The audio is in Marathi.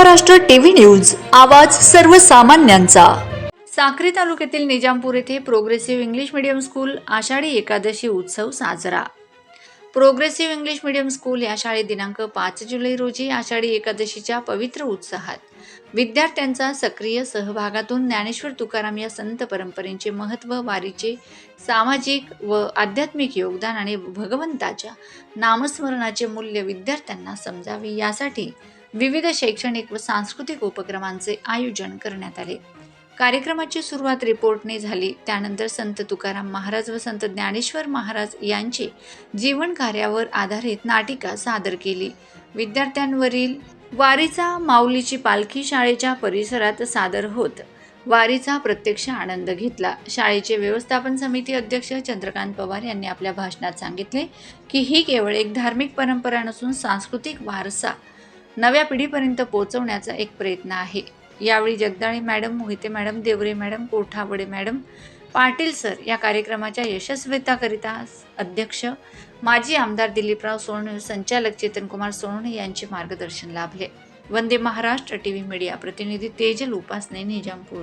महाराष्ट्र टीव्ही न्यूज आवाज सर्वसामान्यांचा. साक्री तालुक्यातील निजामपूर येथे progressive English medium school Ashadhi Ekadashi उत्सव साजरा. प्रोग्रेसिव्ह इंग्लिश मीडियम स्कूल या शाळेत दिनांक पाच जुलै रोजी आषाढी एकादशीच्या पवित्र उत्साहात. विद्यार्थ्यांचा सक्रिय सहभागातून ज्ञानेश्वर तुकाराम या संत परंपरेचे महत्त्व वारीचे सामाजिक व आध्यात्मिक योगदान आणि भगवंताच्या नामस्मरणाचे मूल्य विद्यार्थ्यांना समजावे यासाठी विविध शैक्षणिक व सांस्कृतिक उपक्रमांचे आयोजन करण्यात आले. कार्यक्रमाची सुरुवात रिपोर्टने झाली. त्यानंतर संत तुकाराम महाराज व संत ज्ञानेश्वर महाराज यांची जीवन कार्यावर आधारित नाटिका सादर केली. विद्यार्थ्यांवरील वारीचा माऊलीची पालखी शाळेच्या परिसरात सादर होत. वारीचा प्रत्यक्ष आनंद घेतला. शाळेचे व्यवस्थापन समिती अध्यक्ष चंद्रकांत पवार यांनी आपल्या भाषणात सांगितले की ही केवळ एक धार्मिक परंपरा नसून सांस्कृतिक वारसा. नव्या पिढीपर्यंत पोहोचवण्याचा एक प्रयत्न आहे. यावेळी Jagdale madam Mohite madam Deore madam Kothawade madam Patil sir या कार्यक्रमाच्या यशस्वीताकरिता अध्यक्ष माजी आमदार दिलीपराव सोनवणे संचालक चेतनकुमार सोनवणे यांचे मार्गदर्शन लाभले. Vande Maharashtra T V media प्रतिनिधी तेजल उपासने निजामपूर.